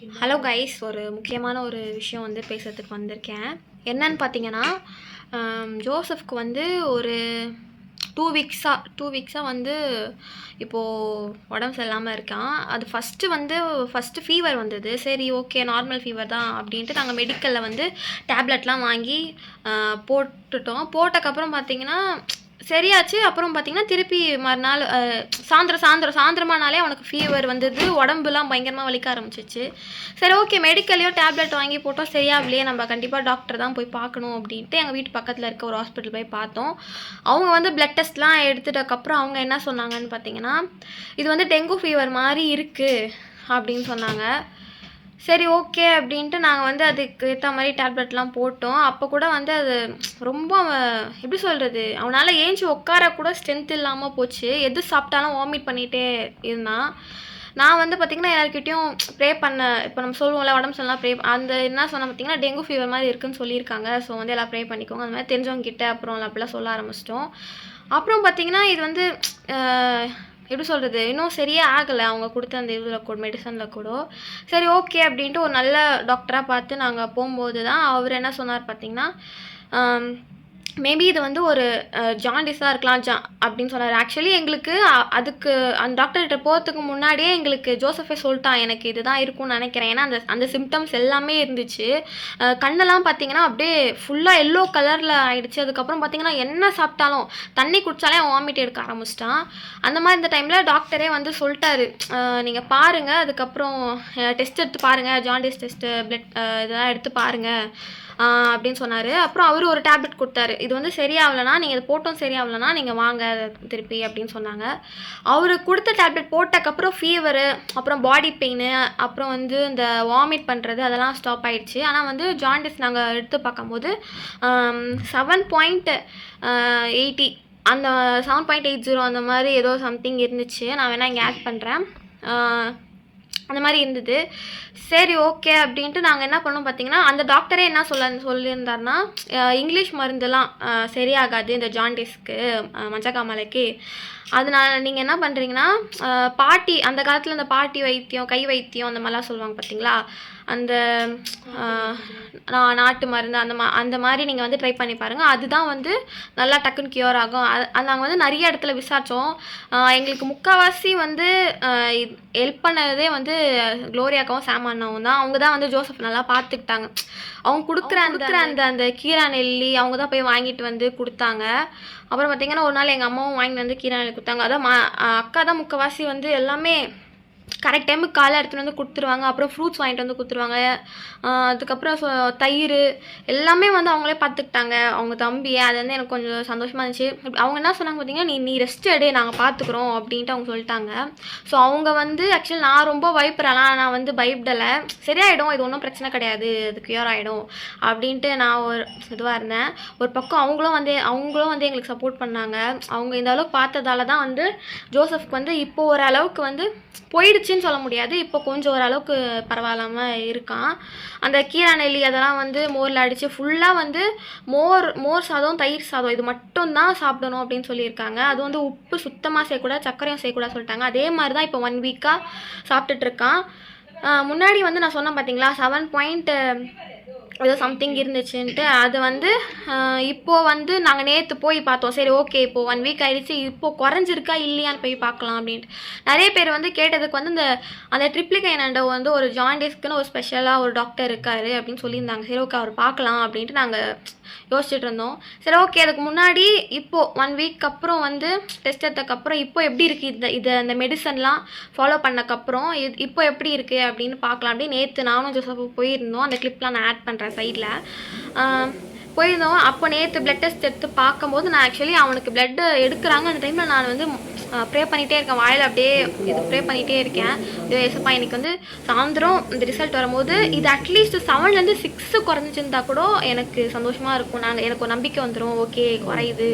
Hello guys ஒரு முக்கியமான ஒரு விஷயம் வந்து பேசுறதுக்கு வந்திருக்கேன். என்னன்னு பார்த்தீங்கன்னா ஜோசஃப்க்கு ஜோசப்க்கு வந்து ஒரு டூ வீக்ஸாக டூ வீக்ஸாக வந்து இப்போது உடம்பு சரியில்லாமல் இருக்கான். அது ஃபஸ்ட்டு வந்து ஃபஸ்ட்டு ஃபீவர் வந்தது. சரி ஓகே நார்மல் ஃபீவர் தான் அப்படின்ட்டு நாங்கள் மெடிக்கலில் வந்து டேப்லெட்லாம் வாங்கி போட்டுட்டோம். போட்டக்கப்புறம் பார்த்தீங்கன்னா சரியாச்சு. அப்புறம் பார்த்தீங்கன்னா திருப்பி மறுநாள் சாயந்தரம் சாயந்தரம் சாயந்தரமானாலே அவனுக்கு ஃபீவர் வந்தது. உடம்புலாம் பயங்கரமாக வலிக்க ஆரம்பிச்சிச்சு. சரி ஓகே மெடிக்கல்லையோ டேப்லெட் வாங்கி போட்டோம். சரியாகலையே நம்ம கண்டிப்பாக டாக்டர் தான் போய் பார்க்கணும் அப்படின்ட்டு எங்கள் வீட்டு பக்கத்தில் இருக்க ஒரு ஹாஸ்பிட்டல் போய் பார்த்தோம். அவங்க வந்து பிளட் டெஸ்ட்லாம் எடுத்துட்டக்கப்புறம் அவங்க என்ன சொன்னாங்கன்னு பார்த்தீங்கன்னா இது வந்து டெங்கு ஃபீவர் மாதிரி இருக்குது அப்படின்னு சொன்னாங்க. சரி ஓகே அப்படின்ட்டு நாங்கள் வந்து அதுக்கு ஏற்ற மாதிரி டேப்லெட்லாம் போட்டோம். அப்போ கூட வந்து அது ரொம்ப எப்படி சொல்கிறது அவனால் ஏஞ்சி உட்கார கூட ஸ்ட்ரென்த் இல்லாமல் போச்சு. எது சாப்பிட்டாலும் வாமிட் பண்ணிகிட்டே இருந்தான். நான் வந்து பார்த்திங்கன்னா எல்லாருக்கிட்டையும் ப்ரே பண்ண இப்போ நம்ம சொல்லுவோம்ல உடம்பு சொல்லலாம் ப்ரே அந்த என்ன சொன்னால் பார்த்தீங்கன்னா டெங்கு ஃபீவர் மாதிரி இருக்குன்னு சொல்லியிருக்காங்க. ஸோ வந்து எல்லாம் ப்ரே பண்ணிக்கோங்க. அந்த மாதிரி தெரிஞ்சவங்க கிட்டே அப்புறம் அப்படிலாம் சொல்ல ஆரம்பிச்சிட்டோம். அப்புறம் பார்த்திங்கன்னா இது வந்து எப்படி சொல்கிறது இன்னும் சரியே ஆகலை. அவங்க கொடுத்த அந்த இதில் கூட மெடிசனில் கூட. சரி ஓகே அப்படின்ட்டு ஒரு நல்ல டாக்டராக பார்த்து நாங்கள் போகும்போது தான் அவர் என்ன சொன்னார் பார்த்தீங்கன்னா மேபி இது வந்து ஒரு ஜாண்டிஸாக இருக்கலாம் ஜா அப்படின்னு சொன்னார். ஆக்சுவலி எங்களுக்கு அதுக்கு அந்த டாக்டர்கிட்ட போகிறதுக்கு முன்னாடியே எங்களுக்கு ஜோசஃபே சொல்லிட்டான் எனக்கு இதுதான் இருக்கும்னு நினைக்கிறேன். ஏன்னா அந்த அந்த சிம்டம்ஸ் எல்லாமே இருந்துச்சு. கண்ணெல்லாம் பார்த்தீங்கன்னா அப்படியே ஃபுல்லாக எல்லோ கலரில் ஆயிடுச்சு. அதுக்கப்புறம் பார்த்தீங்கன்னா என்ன சாப்பிட்டாலும் தண்ணி குடித்தாலே வாமிட் எடுக்க ஆரம்பிச்சிட்டான். அந்த மாதிரி இந்த டைமில் டாக்டரே வந்து சொல்லிட்டாரு. நீங்கள் பாருங்கள் அதுக்கப்புறம் டெஸ்ட் எடுத்து பாருங்கள் ஜாண்டிஸ் டெஸ்ட்டு பிளட் இதெல்லாம் எடுத்து பாருங்கள் அப்படின்னு சொன்னார். அப்புறம் அவர் ஒரு டேப்லெட் கொடுத்தாரு. இது வந்து சரியாகலைன்னா நீங்கள் இது போட்டும் சரியாகலைன்னா நீங்கள் வாங்க திருப்பி அப்படின்னு சொன்னாங்க. அவர் கொடுத்த டேப்லெட் போட்டக்கப்புறம் ஃபீவரு அப்புறம் பாடி பெயின் அப்புறம் வந்து இந்த வாமிட் பண்ணுறது அதெல்லாம் ஸ்டாப் ஆயிடுச்சு. ஆனால் வந்து ஜாண்டிஸ் நாங்கள் எடுத்து பார்க்கும்போது செவன் பாயிண்ட் எயிட்டி அந்த செவன் பாயிண்ட் எயிட் ஜீரோ அந்த மாதிரி ஏதோ சம்திங் இருந்துச்சு. நான் வேணால் இங்கே ஆட் பண்ணுறேன் அந்த மாதிரி இருந்தது. சரி ஓகே அப்படின்ட்டு நாங்கள் என்ன பண்ணோம் பார்த்தீங்கன்னா அந்த டாக்டரே என்ன சொல்ல சொல்லியிருந்தாருன்னா இங்கிலீஷ் மருந்துலாம் சரியாகாது இந்த ஜாண்டிஸ்க்கு மஞ்சக்காமலைக்கு. அதனால் நீங்கள் என்ன பண்ணுறீங்கன்னா பாட்டி அந்த காலத்தில் இந்த பாட்டி வைத்தியம் கை வைத்தியம் அந்த மாதிரிலாம் சொல்லுவாங்க பார்த்தீங்களா அந்த நாட்டு மருந்து அந்த மா அந்த மாதிரி நீங்கள் வந்து ட்ரை பண்ணி பாருங்கள் அதுதான் வந்து நல்லா டக்குன்னு க்யூர் ஆகும். அது அது நாங்கள் வந்து நிறைய இடத்துல விசாரித்தோம் எங்களுக்கு முக்கால்வாசி வந்து ஹெல்ப் பண்ணதே வந்து க்ளோரியாக்காவும் சாம் அண்ணாவும் தான். அவங்க தான் வந்து ஜோசப் நல்லா பார்த்துக்கிட்டாங்க. அவங்க கொடுக்குற அந்த அந்த அந்த கீரா நெல்லி அவங்க தான் போய் வாங்கிட்டு வந்து கொடுத்தாங்க. அப்புறம் பார்த்தீங்கன்னா ஒரு நாள் எங்கள் அம்மாவும் வாங்கிட்டு வந்து கீரா நெல்லி கொடுத்தாங்க. அதான் மா அக்கா தான் முக்கால்வாசி வந்து எல்லாமே கரெக்ட் டைமுக்கு காலை எடுத்துகிட்டு வந்து கொடுத்துருவாங்க. அப்புறம் ஃப்ரூட்ஸ் வாங்கிட்டு வந்து கொடுத்துருவாங்க. அதுக்கப்புறம் தயிர் எல்லாமே வந்து அவங்களே பார்த்துக்கிட்டாங்க. அவங்க தம்பி அது வந்து எனக்கு கொஞ்சம் சந்தோஷமாக இருந்துச்சு. அவங்க என்ன சொன்னாங்க பார்த்தீங்கன்னா நீ நீ ரெஸ்ட் எடு நாங்கள் பார்த்துக்குறோம் அப்படின்ட்டு அவங்க சொல்லிட்டாங்க. ஸோ அவங்க வந்து ஆக்சுவலி நான் ரொம்ப பயப்படுறேன். நான் வந்து பயப்படலை. சரியாயிடும் இது ஒன்றும் பிரச்சனை கிடையாது. அது க்யூர் ஆகிடும் அப்படின்ட்டு நான் ஒரு இதுவாக இருந்தேன். ஒரு பக்கம் அவங்களும் வந்து அவங்களும் வந்து எங்களுக்கு சப்போர்ட் பண்ணாங்க. அவங்க இந்த அளவுக்கு பார்த்ததால தான் வந்து ஜோசப்க்கு வந்து இப்போ ஓரளவுக்கு வந்து போயிடுச்சுன்னு சொல்ல முடியாது. இப்போ கொஞ்சம் ஓரளவுக்கு பரவாயில்லாமல் இருக்கான். அந்த கீரா நெல்லி அதெல்லாம் வந்து மோரில் அடித்து ஃபுல்லாக வந்து மோர் மோர் சாதம் தயிர் சாதம் இது மட்டும் தான் சாப்பிடணும் அப்படின்னு சொல்லியிருக்காங்க. அது வந்து உப்பு சுத்தமாக செய்யக்கூடாது சர்க்கரையும் செய்யக்கூடாது சொல்லிட்டாங்க. அதே மாதிரி தான் இப்போ ஒன் வீக்காக சாப்பிட்டுட்டு இருக்கான். முன்னாடி வந்து நான் சொன்னேன் பார்த்தீங்களா செவன் பாயிண்ட் ஏதோ சம்திங் இருந்துச்சுன்ட்டு அது வந்து இப்போது இப்போ வந்து நாங்கள் நேற்று போய் பார்த்தோம். சரி ஓகே இப்போ ஒன் வீக் ஆயிடுச்சு. இப்போ குறைஞ்சிருக்கா இல்லையான்னு போய் பார்க்கலாம் அப்படின்ட்டு. நிறைய பேர் வந்து கேட்டதுக்கு வந்து இந்த அந்த ட்ரிப்ளிகைனண்டோ வந்து ஒரு ஜாண்டிஸ்க்குன்னு ஒரு ஸ்பெஷலாக ஒரு டாக்டர் இருக்காரு அப்படின்னு சொல்லியிருந்தாங்க. சரி ஓகே அவர் பார்க்கலாம் அப்படின்ட்டு நாங்கள் யோசிச்சுட்டு இருந்தோம் சரி ஓகே அதுக்கு முன்னாடி இப்போது ஒன் வீக் அப்புறம் வந்து டெஸ்ட் எடுத்ததுக்கப்புறம் இப்போ எப்படி இருக்குது இந்த இதை அந்த மெடிசன்லாம் ஃபாலோ பண்ணக்கப்புறம் இது இப்போ எப்படி இருக்குது அப்படின்னு பார்க்கலாம். அப்படின்னு நேற்று நானும் ஜோசப்பு போயிருந்தோம். அந்த கிளிப்லாம் நான் ஆட் பண்ணுறேன் சைடில் போயிருந்தோம். அப்போ நேற்று பிளட் டெஸ்ட் எடுத்து பார்க்கும்போது நான் ஆக்சுவலி அவனுக்கு ப்ளட் எடுக்கிறாங்க. அந்த டைமில் நான் வந்து ப்ரே பண்ணிகிட்டே இருக்கேன். வாயில் அப்படியே இது ப்ரே பண்ணிகிட்டே இருக்கேன். இது எசப்பா எனக்கு வந்து சாயந்தரம் இந்த ரிசல்ட் வரும்போது இது அட்லீஸ்ட் செவன்லேருந்து சிக்ஸு குறைஞ்சிருந்தா கூட எனக்கு சந்தோஷமாக இருக்கும். நாங்கள் எனக்கு ஒரு நம்பிக்கை வந்துடும் ஓகே குறையுது.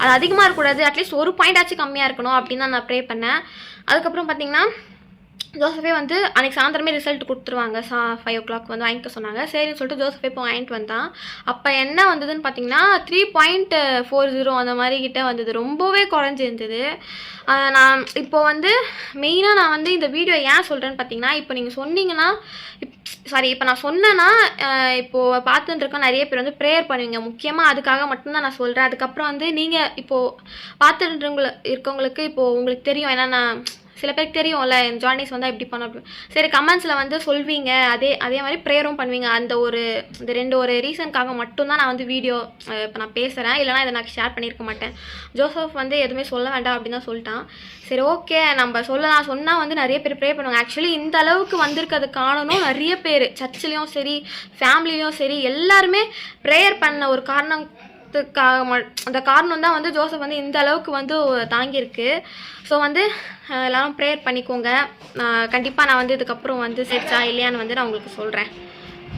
அது அதிகமாக இருக்கக்கூடாது. அட்லீஸ்ட் ஒரு பாயிண்ட் ஆச்சு கம்மியாக இருக்கணும் அப்படின்னு தான் நான் ப்ரே பண்ணேன். அதுக்கப்புறம் பார்த்தீங்கன்னா ஜோசஃபே வந்து அன்றைக்கி சாயந்தரமே ரிசல்ட் கொடுத்துருவாங்க. சா ஃபைவ் ஓ கிளாக் வந்து வாங்கிக்க சொன்னாங்க. சரின்னு சொல்லிட்டு ஜோசஃபே இப்போ வாங்கிட்டு வந்தான். அப்போ என்ன வந்ததுன்னு பார்த்தீங்கன்னா த்ரீ பாயிண்ட் ஃபோர் ஜீரோ அந்த மாதிரி கிட்டே வந்தது. ரொம்பவே குறைஞ்சிருந்தது. நான் இப்போ வந்து மெயினாக நான் வந்து இந்த வீடியோ ஏன் சொல்கிறேன்னு பார்த்தீங்கன்னா இப்போ நீங்கள் சொன்னீங்கன்னா சாரி இப்போ நான் சொன்னேன்னா இப்போது இப்போ பார்த்துட்டு இருக்க நிறைய பேர் வந்து ப்ரேயர் பண்ணுவீங்க. முக்கியமாக அதுக்காக மட்டும்தான் நான் சொல்கிறேன் அதுக்கப்புறம் வந்து நீங்கள் இப்போது பார்த்துட்டு இருக்கவங்களுக்கு இப்போது உங்களுக்கு தெரியும். ஏன்னா நான் சில பேருக்கு தெரியும்ல ஜாயினிஸ் வந்தால் இப்படி பண்ண சரி கமெண்ட்ஸில் வந்து சொல்வீங்க அதே அதே மாதிரி ப்ரேயரும் பண்ணுவீங்க. அந்த ஒரு இந்த ரெண்டு ஒரு ரீசனுக்காக மட்டும்தான் நான் வந்து வீடியோ இப்போ நான் பேசுகிறேன் இல்லைனா இதை நான் ஷேர் பண்ணியிருக்க மாட்டேன். ஜோசப் வந்து எதுவுமே சொல்ல வேண்டாம் அப்படின்னு தான் சொல்லிட்டான். சரி ஓகே நம்ம சொல்லலாம். சொன்னால் வந்து நிறைய பேர் ப்ரே பண்ணுவாங்க. ஆக்சுவலி இந்த அளவுக்கு வந்திருக்கிறது காரணம் நிறைய பேர். சர்ச்சிலையும் சரி ஃபேமிலிலையும் சரி எல்லாருமே ப்ரேயர் பண்ண ஒரு காரணம் காரணத்துக்காக ம- அந்த காரணம் தான் வந்து ஜோசப் வந்து இந்த அளவுக்கு வந்து தாங்கியிருக்கு. ஸோ வந்து எல்லாரும் ப்ரேயர் பண்ணிக்கோங்க. கண்டிப்பாக நான் வந்து இதுக்கப்புறம் வந்து செட்ஸா இல்லையான்னு வந்து நான் உங்களுக்கு சொல்கிறேன்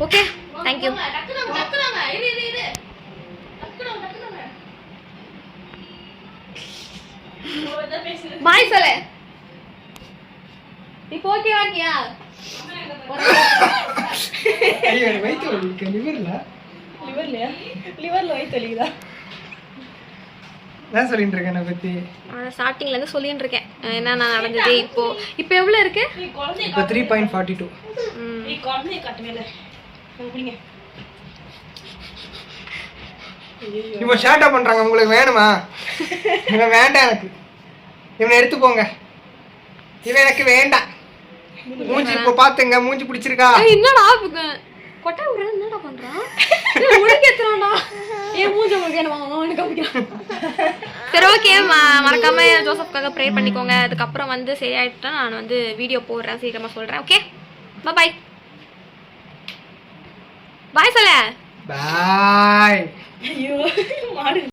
ஓகே தேங்க்யூ பாய் சொல்லு இப்போ ஓகேவா இருக்கியா ஐயோ எனக்கு வயிற்று லிவர்லையா? லிவர்ல வயிற்று வலிக்குதா என்ன சொல்லிட்டு இருக்கேன் என்னை இருக்கேன். என்னென்ன நடந்தது இப்போ? இப்போ எவ்வளோ இருக்கு? இப்போ த்ரீ பாயிண்ட் ஃபார்ட்டி டூ குழந்தைய காட்டு மேல குடிங்க இப்போ ஷேர்ட்டா பண்றாங்க உங்களுக்கு வேணுமா? இவன் வேண்டாம் எனக்கு. இவனை எடுத்து போங்க. இவன் எனக்கு வேண்டாம். மூஞ்சி இப்போ பாத்துங்க மூஞ்சி பிடிச்சிருக்கா? என்னடா கொட்டை விடுறேன் என்னடா பண்றான் எத்தனாடா ஏன் மூஞ்ச உங்களுக்கு என்ன வாங்கணும் காமிக்கிறான். சரி ஓகே மறக்காம ஜோசப்காக ப்ரே பண்ணிக்கோங்க. அதுக்கப்புறம் வந்து சரியாயிட்டா நான் வந்து வீடியோ போடுறேன் சீக்கிரமா சொல்றேன் ஓகே பாய் பாய் சொல்ல பாய் ஐயோ மாடு